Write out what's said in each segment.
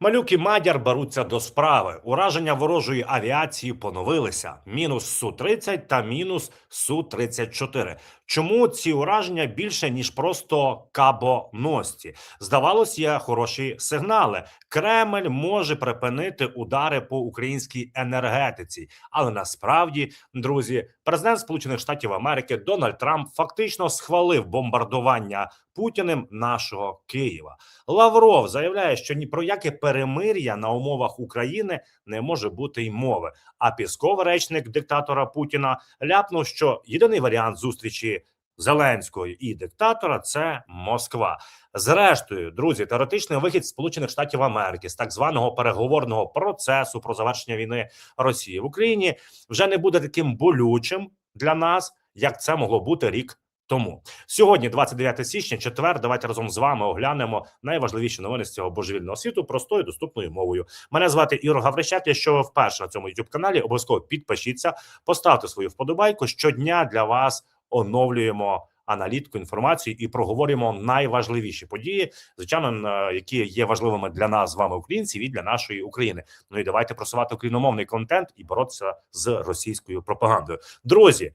Малюк і Мадяр беруться до справи. Ураження ворожої авіації поновилися: мінус су 30 та мінус су 34 Чому ці ураження більше ніж просто кабоності? Здавалось, є хороші сигнали. Кремль може припинити удари по українській енергетиці, але насправді, друзі, президент Сполучених Штатів Америки Дональд Трамп фактично схвалив бомбардування Путіним нашого Києва. Лавров заявляє, що ні про яке перемир'я на умовах України не може бути й мови. А Пісков, речник диктатора Путіна, ляпнув, що єдиний варіант зустрічі Зеленського і диктатора це Москва. Зрештою, друзі, теоретичний вихід Сполучених Штатів Америки з так званого переговорного процесу про завершення війни Росії в Україні вже не буде таким болючим для нас, як це могло бути рік тому. Сьогодні, 29 січня, четвер. Давайте разом з вами оглянемо найважливіші новини з цього божевільного світу простою доступною мовою. Мене звати Ігор Гаврищак. Якщо ви вперше на цьому youtube каналі, обов'язково підпишіться, поставте свою вподобайку. Щодня для вас оновлюємо. Аналітику інформацію і проговоримо найважливіші події, звичайно, які є важливими для нас з вами, українців, і для нашої України. Ну і давайте просувати україномовний контент і боротися з російською пропагандою. Друзі,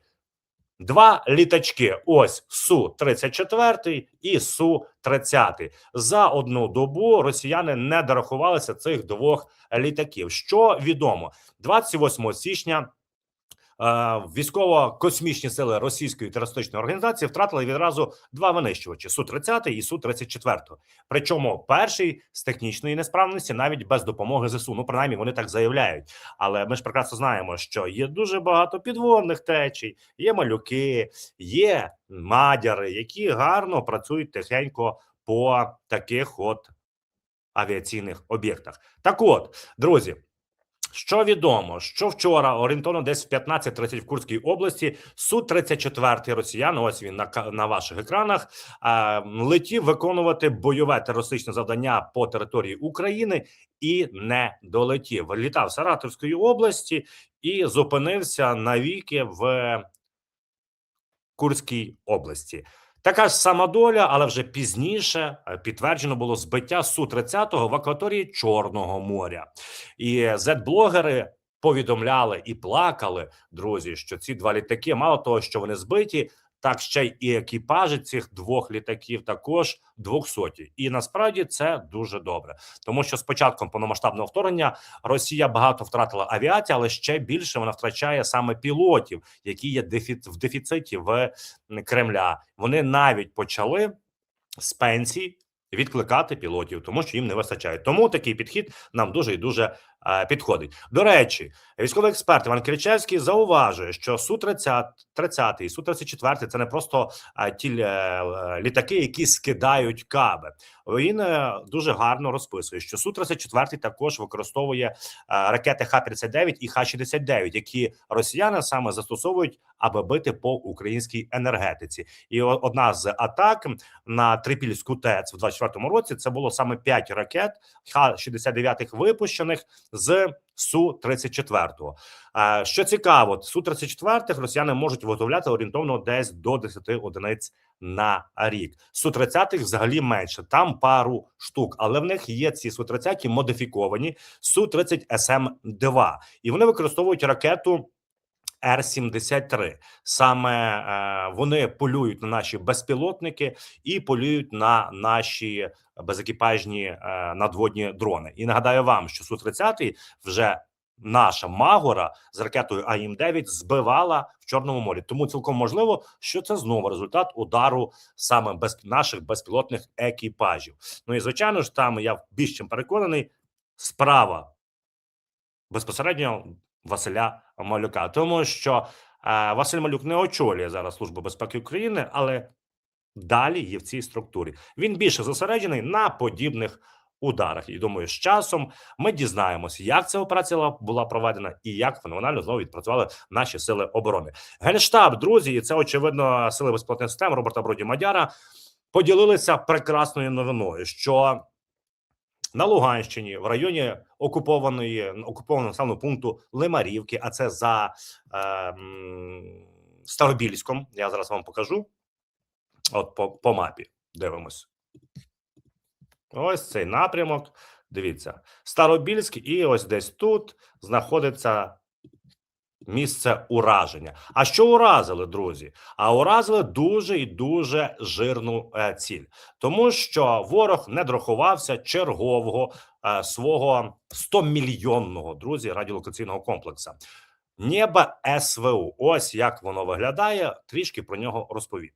Два літачки: ось су 34 і су 30 За одну добу росіяни не дорахувалися цих двох літаків. Що відомо, 28 січня. Військово-космічні сили російської терористичної організації втратили відразу два винищувачі: су 30 і су 34 Причому перший з технічної несправності навіть без допомоги ЗСУ. Ну принаймні вони так заявляють. Але ми ж прекрасно знаємо, що є дуже багато підводних течій, є малюки, є мадяри, які гарно працюють тихенько по таких от авіаційних об'єктах. Так, от друзі. Що відомо, що вчора орієнтовно десь в 15.30 в Курській області су 34 росіян. Ось він на на ваших екранах е, летів виконувати бойове терористичне завдання по території України і не долетів. Літав Саратовської області і зупинився навіки в Курській області. Така ж сама доля, але вже пізніше е, підтверджено було збиття су 30 в акваторії Чорного моря, і зет-блогери повідомляли і плакали друзі, що ці два літаки, мало того, що вони збиті, так ще й екіпажі цих двох літаків також двохсоті. І насправді це дуже добре, тому що з початком повномасштабного вторгнення Росія багато втратила авіації, але ще більше вона втрачає саме пілотів, які є дефіц в дефіциті в Кремля. Вони навіть почали з пенсій відкликати пілотів, тому що їм не вистачає. Тому такий підхід нам дуже і дуже підходить. До речі, військовий експерт Іван Кричевський зауважує, що су 30 30 і су 34 це не просто е, ті е, літаки, які скидають каби. Він е, дуже гарно розписує, що су 34 також використовує е, ракети Х-39 і Х-69, які росіяни саме застосовують, аби бити по українській енергетиці. І одна з атак на Трипільську ТЕЦ в 24-му році це було саме 5 ракет Х-69 випущених з су 34 Що цікаво, су 34 росіяни можуть виготовляти орієнтовно десь до 10 одиниць на рік. Су 30 взагалі менше. Там пару штук, але в них є ці су 30 модифіковані су 30 СМ 2 і вони використовують ракету. Р-73. саме е, вони полюють на наші безпілотники і полюють на наші безекіпажні е, надводні дрони. І нагадаю вам, що су 30 вже наша Магора з ракетою АІМ 9 збивала в Чорному морі. Тому цілком можливо, що це знову результат удару саме без наших безпілотних екіпажів. Ну і звичайно ж, там я більш чим переконаний, справа безпосередньо Василя Малюка, тому що е, Василь Малюк не очолює зараз службу безпеки України, але далі є в цій структурі. Він більше зосереджений на подібних ударах. І думаю, з часом ми дізнаємося, як ця операція була проведена і як феноменально знову відпрацювали наші сили оборони. Генштаб, друзі, і це очевидно сили безпілотних систем Роберта Броді Мадяра поділилися прекрасною новиною, що на Луганщині в районі окупованої окупованого населеного пункту Лимарівки, а це за е, Старобільськом. Я зараз вам покажу. От по, по мапі дивимось. Ось цей напрямок. Дивіться, Старобільськ, і ось десь тут знаходиться місце ураження. А що уразили, друзі? А уразили дуже і дуже жирну е, ціль, тому що ворог не дорахувався чергового е, свого 100 мільйонного друзі радіолокаційного комплексу. Небо СВУ. Ось як воно виглядає. Трішки про нього розповім.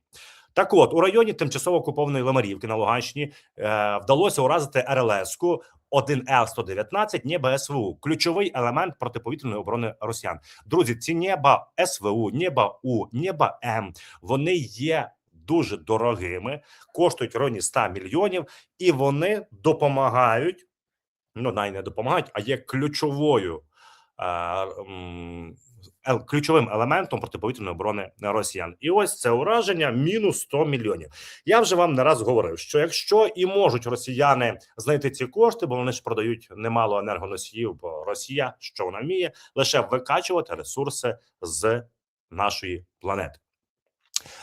Так, от у районі тимчасово окупованої Лемарівки на Луганщині е, вдалося уразити РЛС-ку 1Л-119 Небо СВУ, ключовий елемент протиповітряної оборони росіян. Друзі, ці неба СВУ, неба У, неба М. Вони є дуже дорогими, коштують в районі 100 мільйонів, і вони допомагають. Ну, навіть не допомагають, а є ключовою. е, ключовим елементом протиповітряної оборони росіян, і ось це ураження мінус 100 мільйонів. Я вже вам не раз говорив, що якщо і можуть росіяни знайти ці кошти, бо вони ж продають немало енергоносіїв, бо Росія, що вона вміє, лише викачувати ресурси з нашої планети.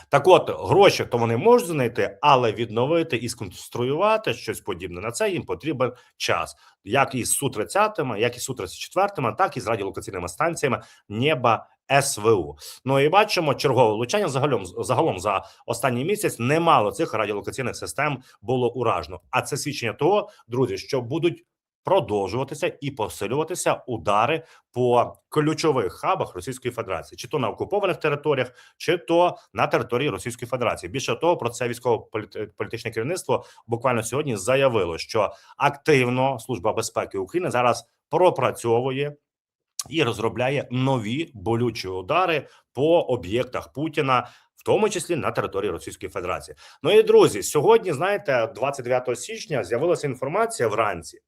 Так, от гроші то вони можуть знайти, але відновити і сконструювати щось подібне на це їм потрібен час, як і з су 30 як і су 34 так і з радіолокаційними станціями Неба СВУ. Ну і бачимо чергове влучання. Загалом загалом за останній місяць немало цих радіолокаційних систем було уражено. А це свідчення того, друзі, що будуть продовжуватися і посилюватися удари по ключових хабах Російської Федерації, чи то на окупованих територіях, чи то на території Російської Федерації. Більше того, про це військово-політичне керівництво буквально сьогодні заявило, що активно служба безпеки України зараз пропрацьовує. І розробляє нові болючі удари по об'єктах Путіна, в тому числі на території Російської Федерації. Ну і друзі, сьогодні знаєте, 29 січня з'явилася інформація вранці,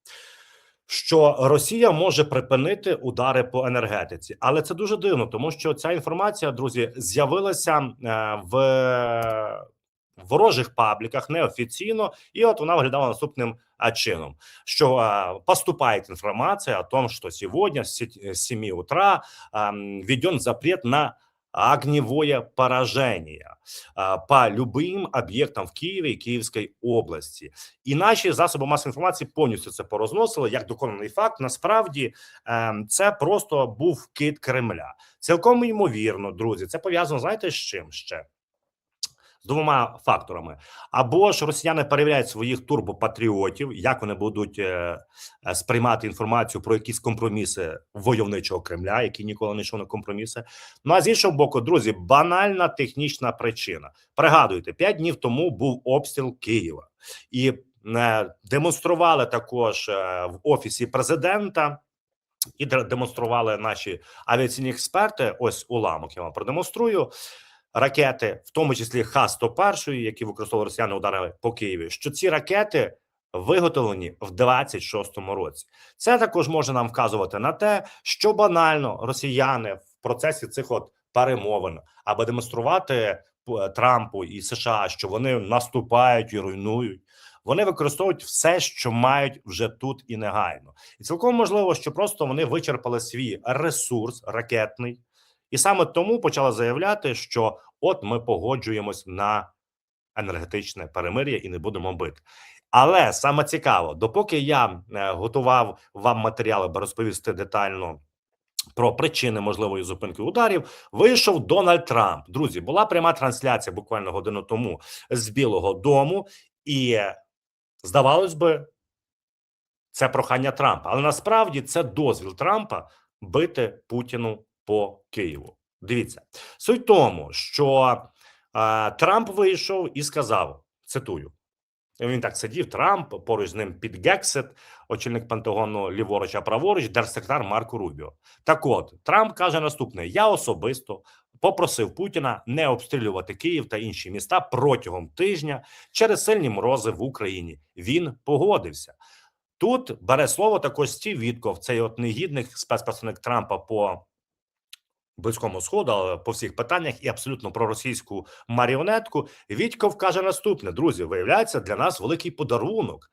що Росія може припинити удари по енергетиці, але це дуже дивно, тому що ця інформація, друзі, з'явилася е, в ворожих пабліках неофіційно, і от вона виглядала наступним чином: що а, поступает информация о том, что сегодня с 7 утра а, м, введен запрет на огневое поражение а, по любым об'єктам в Києві і Київській області, і наші засоби масової інформації повністю це порозносили як доконаний факт. Насправді ем, це просто був кит Кремля. Цілком ймовірно, друзі. Це пов'язано знаєте з чим ще? З двома факторами: або ж росіяни перевіряють своїх турбопатріотів, як вони будуть е, е, сприймати інформацію про якісь компроміси войовничого Кремля, які ніколи не йшов на компроміси. Ну а з іншого боку, друзі, банальна технічна причина. Пригадуйте, п'ять днів тому був обстріл Києва, і е, демонстрували також в офісі президента. І демонстрували наші авіаційні експерти. Ось уламок я вам продемонструю ракети, в тому числі Х-101, які використовували росіяни удари по Києві. Що ці ракети виготовлені в 26-му році. Це також може нам вказувати на те, що банально росіяни в процесі цих от перемовин, аби демонструвати Трампу і США, що вони наступають і руйнують. Вони використовують все, що мають вже тут і негайно, і цілком можливо, що просто вони вичерпали свій ресурс ракетний, і саме тому почали заявляти, що от ми погоджуємось на енергетичне перемир'я і не будемо бити. Але саме цікаво, допоки я е, готував вам матеріали, аби розповісти детально про причини можливої зупинки ударів, вийшов Дональд Трамп. Друзі, була пряма трансляція буквально годину тому з Білого Дому, і здавалось би, це прохання Трампа, але насправді це дозвіл Трампа бити Путіну по Києву. Дивіться, суть в тому, що е, Трамп вийшов і сказав: цитую. Він так сидів. Трамп поруч з ним під Гексет, очільник Пентагону ліворуч, а праворуч, держсекретар Марко Рубіо. Так, от Трамп каже наступне: я особисто попросив Путіна не обстрілювати Київ та інші міста протягом тижня через сильні морози в Україні. Він погодився. Тут бере слово також Стів Вітков, цей от негідник спецпредставник Трампа по близькому сходу, по всіх питаннях і абсолютно проросійську маріонетку. Вітьков каже наступне: друзі, виявляється для нас великий подарунок.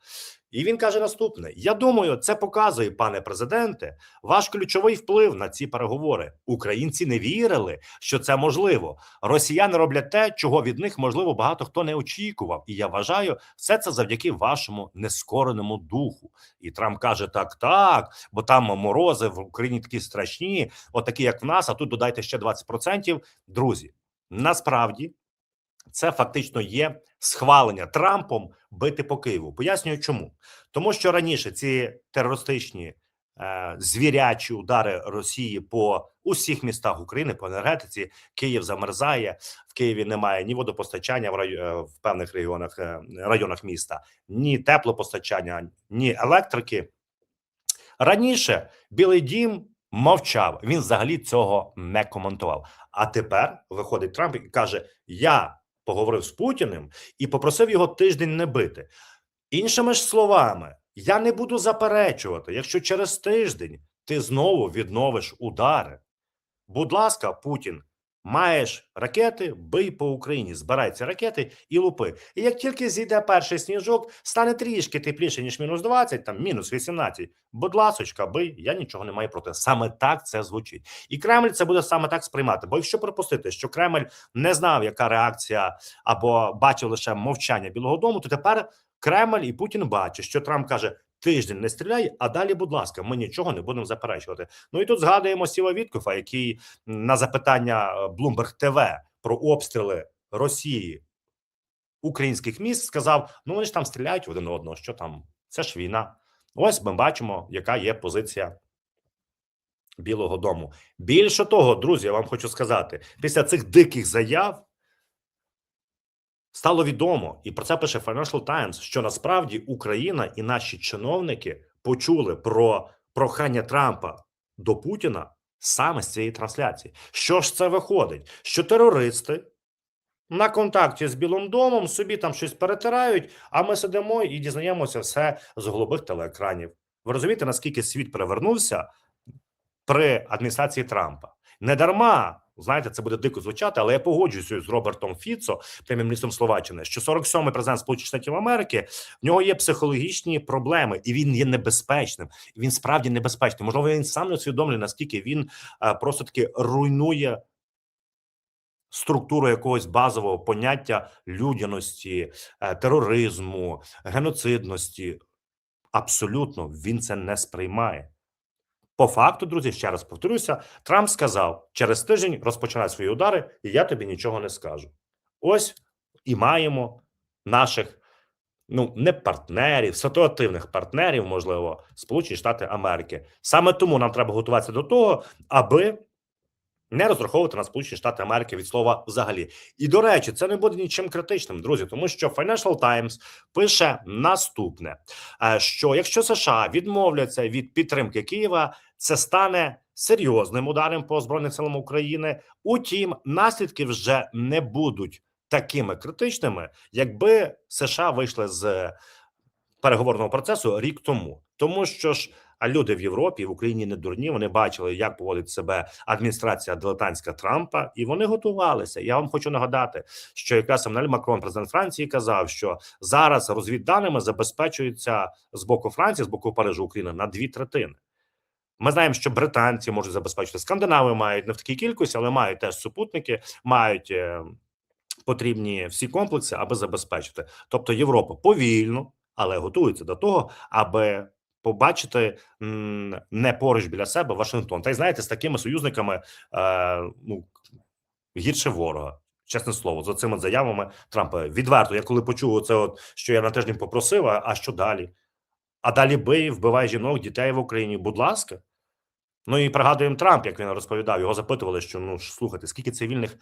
І він каже наступне: Я думаю, це показує, пане президенте, ваш ключовий вплив на ці переговори. Українці не вірили, що це можливо. Росіяни роблять те, чого від них можливо багато хто не очікував. І я вважаю, все це завдяки вашому нескореному духу. І Трамп каже: так, так, бо там морози в Україні такі страшні, отакі, як в нас. А тут додайте ще 20%. Друзі, насправді. Це фактично є схвалення Трампом бити по Києву. Пояснюю, чому тому, що раніше ці терористичні е, звірячі удари Росії по усіх містах України по енергетиці Київ замерзає. В Києві немає ні водопостачання в рай... е, в певних регіонах е, районах міста, ні теплопостачання, ні електрики. Раніше Білий Дім мовчав. Він взагалі цього не коментував. А тепер виходить Трамп і каже: Я поговорив з Путіним і попросив його тиждень не бити. Іншими ж словами, я не буду заперечувати, якщо через тиждень ти знову відновиш удари. Будь ласка, Путін, маєш ракети, бий по Україні, збирай ракети і лупи. І як тільки зійде перший сніжок, стане трішки тепліше, ніж мінус 20, там мінус 18. Будь ласочка, бий, я нічого не маю проти. Саме так це звучить. І Кремль це буде саме так сприймати. Бо якщо припустити, що Кремль не знав, яка реакція або бачив лише мовчання Білого Дому, то тепер Кремль і Путін бачать, що Трамп каже. Тиждень не стріляй, а далі, будь ласка, ми нічого не будемо заперечувати. Ну і тут згадуємо Сіва Віткофа, який на запитання е, Bloomberg TV про обстріли Росії українських міст сказав: ну вони ж там стріляють один одного. Що там? Це ж війна. Ось ми бачимо, яка є позиція Білого Дому. Більше того, друзі, я вам хочу сказати, після цих диких заяв стало відомо, і про це пише Financial Times, що насправді Україна і наші чиновники почули про прохання Трампа до Путіна саме з цієї трансляції. Що ж це виходить? Що терористи на контакті з Білим домом собі там щось перетирають, а ми сидимо і дізнаємося все з голубих телеекранів. Ви розумієте, наскільки світ перевернувся при адміністрації Трампа? Не дарма, знаєте, це буде дико звучати, але я погоджуюся з Робертом Фіцо, прем'єр-міністром Словаччини, що 47-й президент Сполучених Штатів Америки в нього є психологічні проблеми, і він є небезпечним. Він справді небезпечний. Можливо, він сам не усвідомлює, наскільки він е, просто таки руйнує структуру якогось базового поняття людяності, е, тероризму, геноцидності. Абсолютно він це не сприймає. По факту, друзі, ще раз повторюся, Трамп сказав: через тиждень розпочинай свої удари, і я тобі нічого не скажу. Ось і маємо наших ну не партнерів, ситуативних партнерів, можливо, Сполучені Штати Америки. Саме тому нам треба готуватися до того, аби не розраховувати на Сполучені Штати Америки від слова взагалі. І до речі, це не буде нічим критичним, друзі, тому що Financial Times пише наступне: е, що якщо США відмовляться від підтримки Києва, це стане серйозним ударом по збройних силам України. Утім, наслідки вже не будуть такими критичними, якби США вийшли з переговорного процесу рік тому, тому що ж. А люди в Європі в Україні не дурні. Вони бачили, як поводить себе адміністрація дилетантська Трампа, і вони готувалися. Я вам хочу нагадати, що якраз Еммануель Макрон, президент Франції, казав, що зараз розвідданими забезпечується з боку Франції, з боку Парижу України на дві третини. Ми знаємо, що британці можуть забезпечити скандинави, мають не в такій кількості, але мають теж супутники, мають е, потрібні всі комплекси, аби забезпечити. Тобто Європа повільно, але готується до того, аби побачити не поруч біля себе Вашингтон. Та й знаєте, з такими союзниками е, ну гірше ворога. Чесне слово, за цими заявами Трампа відверто. Я коли почув це, от що я на тиждень попросив, а, що далі? А далі бий, вбивай жінок, дітей в Україні. Будь ласка. Ну і пригадуємо Трамп, як він розповідав. Його запитували, що ну слухайте, скільки цивільних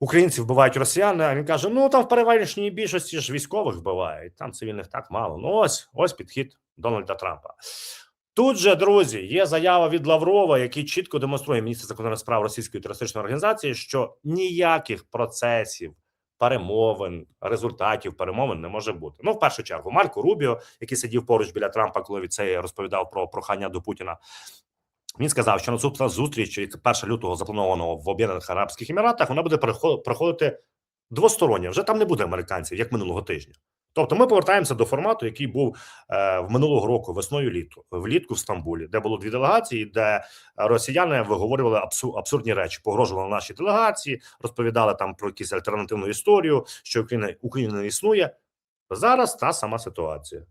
українців вбивають росіяни. А він каже: ну там в переважній більшості ж військових вбивають, там цивільних так мало. Ну ось ось підхід Дональда Трампа. Тут же, друзі, є заява від Лаврова, який чітко демонструє міністр закордонних справ російської терористичної організації, що ніяких процесів. Перемовин, результатів перемовин не може бути. Ну, в першу чергу, Марко Рубіо, який сидів поруч біля Трампа, коли від це розповідав про прохання до Путіна. Він сказав, що наступна зустріч, яка 1 лютого запланованого в Об'єднаних Арабських Еміратах, вона буде проходити двостороння. Вже там не буде американців, як минулого тижня. Тобто, ми повертаємося до формату, який був е, в минулого року весною літу влітку в Стамбулі, де було дві делегації, де росіяни виговорювали абсу, абсурдні речі, погрожували нашій делегації, розповідали там про якусь альтернативну історію, що Україна Україна не існує. Зараз та сама ситуація.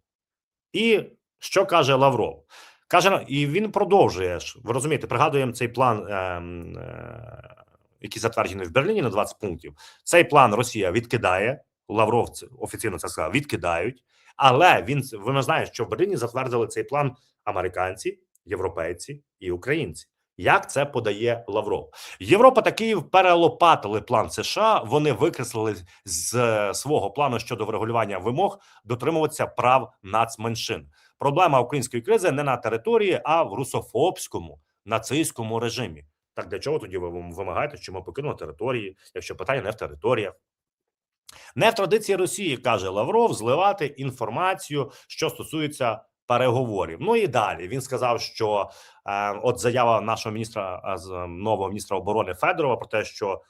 І що каже Лавров? Каже, і він продовжує. Ви розумієте, пригадуємо цей план, е, е, який затверджений в Берліні на 20 пунктів. Цей план Росія відкидає. Лавров офіційно це сказав, відкидають. Але він ви знаєте, що в Берліні затвердили цей план американці, європейці і українці. Як це подає Лавров? Європа та Київ перелопатили план США. Вони викреслили з е, свого плану щодо врегулювання вимог дотримуватися прав нацменшин. Проблема української кризи не на території, а в русофобському нацистському режимі. Так для чого тоді ви вимагаєте, що ми покинули території, якщо питання не в територіях? Не в традиції Росії каже Лавров зливати інформацію, що стосується переговорів. Ну і далі він сказав, що е, от заява нашого міністра е, з нового міністра оборони Федорова про те, що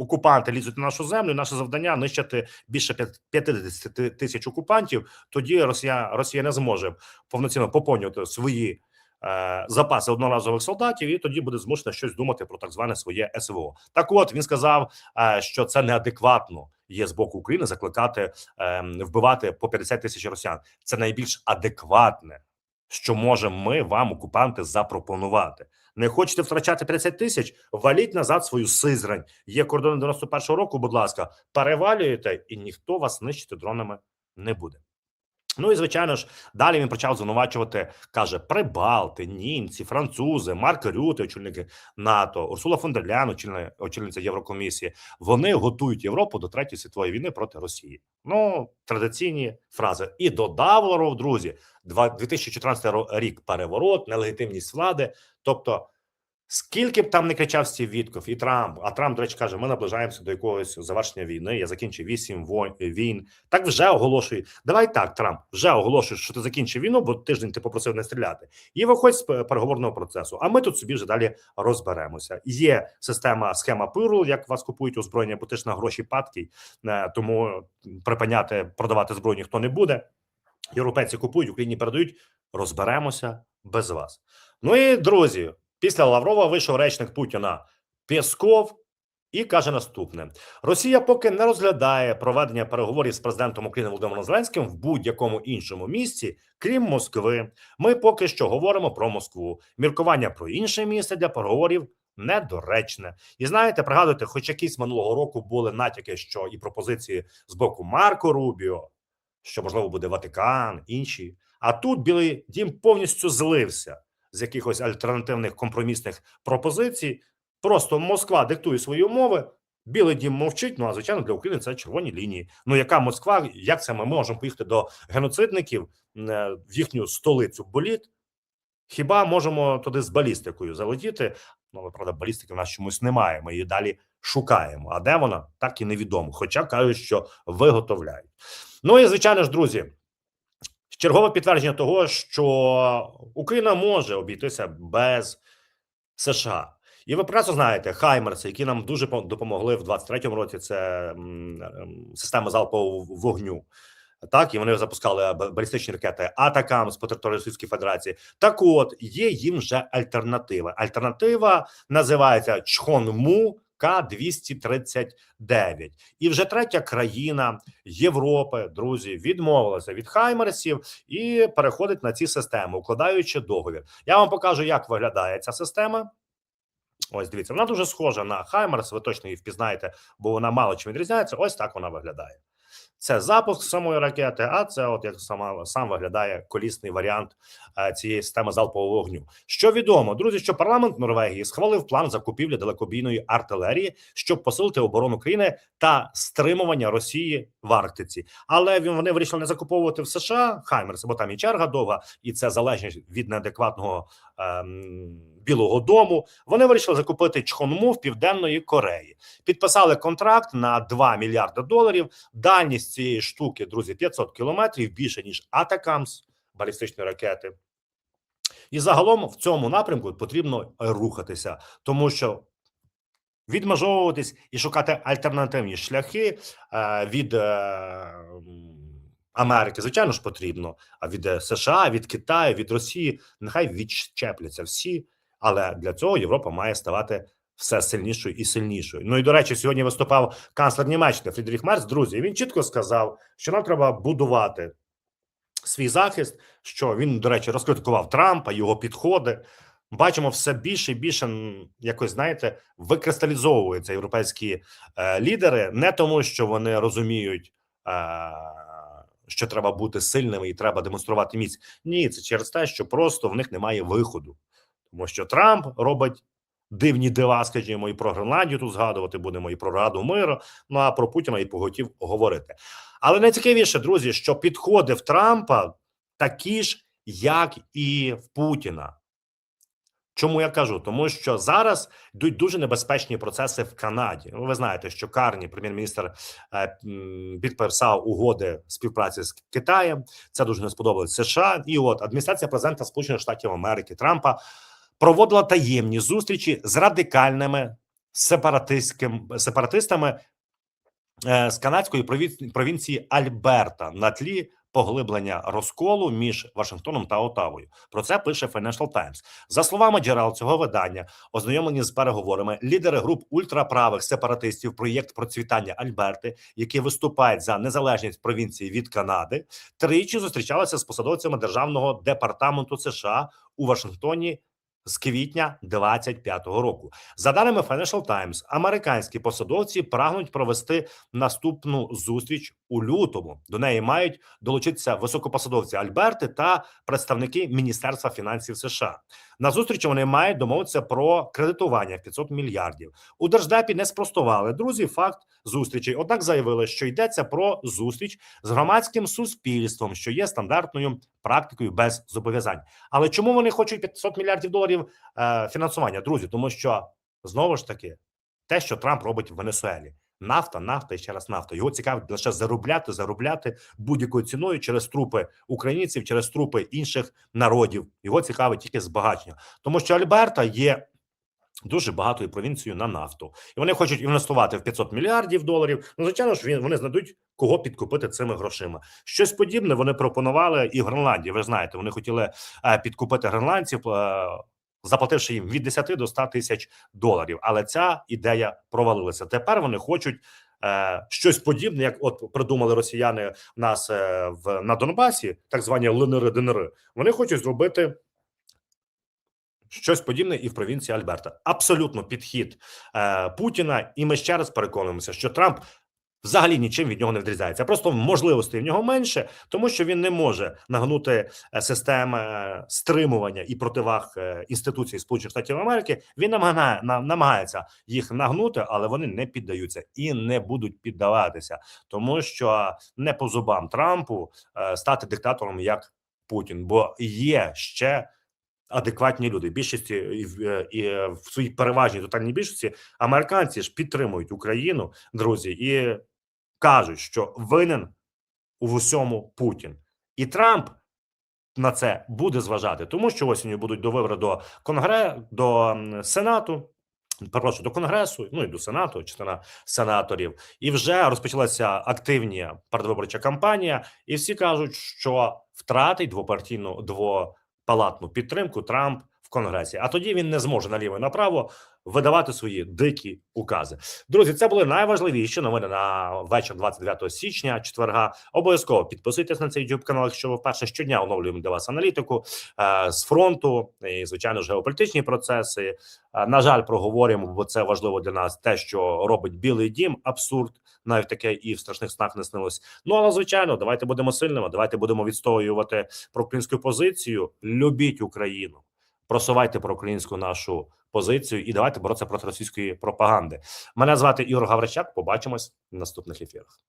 окупанти лізуть на нашу землю. Наше завдання нищити більше 50 тисяч окупантів. Тоді Росія Росія не зможе повноцінно поповнювати свої. е, Запаси одноразових солдатів, і тоді буде змушено щось думати про так зване своє СВО. Так, от він сказав, е, що це неадекватно є з боку України закликати ем, вбивати по 50 тисяч росіян. Це найбільш адекватне, що можемо ми вам, окупанти, запропонувати. Не хочете втрачати 50 тисяч? Валіть назад свою сизрань. Є кордони 91-го року. Будь ласка, перевалюєте, і ніхто вас нищити дронами не буде. Ну і звичайно ж, далі він почав звинувачувати, каже: Прибалти, німці, французи, Марк Рюте, очільники НАТО, Урсула фон дер Ляйн, очільниця Єврокомісії. Вони готують Європу до третьої світової війни проти Росії. Ну традиційні фрази. І додав Лавров, друзі, два- 2014 ро- рік переворот, нелегітимність влади. Тобто, скільки б там не кричав Стів Вітков і Трамп, а Трамп, до речі, каже: ми наближаємося до якогось завершення війни. Я закінчив вісім війн. Так вже оголошує. Давай так, Трамп, вже оголошуєш, що ти закінчив війну, бо тиждень ти попросив не стріляти, і виходь з переговорного процесу. А ми тут собі вже далі розберемося. Є система схема пиру, як вас купують озброєння, бо ти ж на гроші падкий, е, тому припиняти продавати зброю ніхто не буде. Європейці купують, Україні передають. Розберемося без вас. Ну і друзі, після Лаврова вийшов речник Путіна Пєсков і каже наступне: Росія поки не розглядає проведення переговорів з президентом України Володимиром Зеленським в будь-якому іншому місці, крім Москви. Ми поки що говоримо про Москву. Міркування про інше місце для переговорів недоречне. І знаєте, пригадуйте, хоч якісь минулого року були натяки, що і пропозиції з боку Марко Рубіо, що можливо буде Ватикан, інші. А тут Білий Дім повністю злився з якихось альтернативних компромісних пропозицій. Просто Москва диктує свої умови. Білий дім мовчить. Ну а звичайно, для України це червоні лінії. Ну яка Москва? Як це ми можемо поїхати до геноцидників е, в їхню столицю боліт? Хіба можемо туди з балістикою залетіти? Ну, правда, балістики в нас чомусь немає. Ми її далі шукаємо. А де вона так і невідомо. Хоча кажуть, що виготовляють. Ну і звичайно ж, друзі, чергове підтвердження того, що Україна може обійтися без США. І ви прекрасно знаєте, Хаймерси, які нам дуже допомогли в 23-му році. Це ем, система залпового вогню. Так, і вони запускали балістичні ракети Атакамс по території Російської Федерації. Так, от є їм вже альтернатива. Альтернатива називається Чхонму К-239. І вже третя країна Європи, друзі, відмовилася від Хаймерсів і переходить на ці системи, укладаючи договір. Я вам покажу, як виглядає ця система. Ось дивіться, вона дуже схожа на Хаймерс. Ви точно її впізнаєте, бо вона мало чим відрізняється. Ось так вона виглядає. Це запуск самої ракети, а це от як сама сам виглядає колісний варіант е, цієї системи залпового вогню. Що відомо, друзі, що парламент Норвегії схвалив план закупівлі далекобійної артилерії, щоб посилити оборону країни та стримування Росії в Арктиці. Але він- вони вирішили не закуповувати в США Хаймерс, бо там і черга довга, і це залежність від неадекватного ем, Білого Дому. Вони вирішили закупити Чхонму в південної Кореї. Підписали контракт на 2 мільярди доларів. Дальність цієї штуки, друзі, 500 кілометрів більше ніж Атакамс, балістичні ракети. І загалом в цьому напрямку потрібно рухатися, тому що відмежовуватись і шукати альтернативні шляхи е, від е, Америки, звичайно ж, потрібно. А від е, США, від Китаю, від Росії нехай відчепляться всі, але для цього Європа має ставати все сильнішою і сильнішою. Ну і до речі, сьогодні виступав канцлер Німеччини Фрідріх Мерц. Друзі, він чітко сказав, що нам треба будувати свій захист. Що він, до речі, розкритикував Трампа, його підходи. Бачимо все більше і більше якось знаєте, викристалізовуються європейські е, лідери, не тому, що вони розуміють, е, що треба бути сильними і треба демонструвати міць. Ні, це через те, що просто в них немає виходу, тому що Трамп робить дивні дива, скажімо, і про Гренландію тут згадувати будемо, і про Раду миру. Ну а про Путіна і поготів говорити. Але найцікавіше, друзі, що підходи в Трампа такі ж, як і в Путіна. Чому я кажу? Тому що зараз йдуть дуже небезпечні процеси в Канаді. Ну, ви знаєте, що Карні, прем'єр-міністр, е, підписав угоди співпраці з Китаєм. Це дуже не сподобалось США. І от адміністрація президента Сполучених Штатів Америки Трампа проводила таємні зустрічі з радикальними сепаратистами е, з канадської провін- провінції Альберта на тлі поглиблення розколу між Вашингтоном та Отавою. Про це пише Financial Times. За словами джерел цього видання, ознайомлені з переговорами, лідери груп ультраправих сепаратистів проєкт процвітання Альберти, які виступають за незалежність провінції від Канади, тричі зустрічалися з посадовцями державного департаменту США у Вашингтоні. З квітня 25-го року, за даними Financial Times, американські посадовці прагнуть провести наступну зустріч у лютому. До неї мають долучитися високопосадовці Альберти та представники Міністерства фінансів США. На зустрічі вони мають домовитися про кредитування в 500 мільярдів. У держдепі не спростували друзі. Факт зустрічей, однак заявили, що йдеться про зустріч з громадським суспільством, що є стандартною практикою без зобов'язань. Але чому вони хочуть 500 мільярдів доларів е, фінансування? Друзі, тому що знову ж таки те, що Трамп робить в Венесуелі. Нафта, нафта і ще раз нафта. Його цікавить лише заробляти, заробляти будь-якою ціною через трупи українців, через трупи інших народів. Його цікавить тільки збагачення, тому що Альберта є. Дуже багатою провінцією на нафту, і вони хочуть інвестувати в 500 мільярдів доларів. Ну, звичайно ж, вони знайдуть кого підкупити цими грошима. Щось подібне вони пропонували і в Гренландії. Ви знаєте, вони хотіли е, підкупити гренландців, е, заплативши їм від 10 до 100 тисяч доларів. Але ця ідея провалилася. Тепер вони хочуть е, щось подібне, як от придумали росіяни в нас е, в на Донбасі, так звані ЛНР ДНР. Вони хочуть зробити. Щось подібне і в провінції Альберта. Абсолютно підхід е, Путіна, і ми ще раз переконуємося, що Трамп взагалі нічим від нього не відрізняється. Просто можливостей в нього менше, тому що він не може нагнути е, системи е, стримування і противаг е, інституцій Сполучених Штатів Америки. Він намагає на- намагається їх нагнути, але вони не піддаються і не будуть піддаватися, тому що не по зубам Трампу стати диктатором як Путін, бо є ще. Адекватні люди, більшості і в і в своїй переважній тотальній більшості американці ж підтримують Україну, друзі, і кажуть, що винен у всьому Путін, і Трамп на це буде зважати, тому що осінню будуть до вибори до конгре до сенату. Перепрошую, до конгресу, ну і до сенату, частина сенаторів, і вже розпочалася активні передвиборча кампанія, і всі кажуть, що втратить двопартійну двопалатну підтримку Трамп в конгресі. А тоді він не зможе наліво і направо видавати свої дикі укази. Друзі, це були найважливіші новини на вечір 29 січня, четверга. Обов'язково підписуйтесь на цей YouTube канал, якщо ви вперше щодня оновлюємо для вас аналітику е, з фронту і звичайно ж геополітичні процеси. Е, На жаль, проговоримо, бо це важливо для нас. Те, що робить Білий Дім, абсурд, навіть таке і в страшних снах не снилось. Ну але звичайно, давайте будемо сильними. Давайте будемо відстоювати проукраїнську позицію. Любіть Україну, просувайте про українську нашу позицію і давайте боротися проти російської пропаганди. Мене звати Ігор Гавричак. Побачимось в наступних ефірах.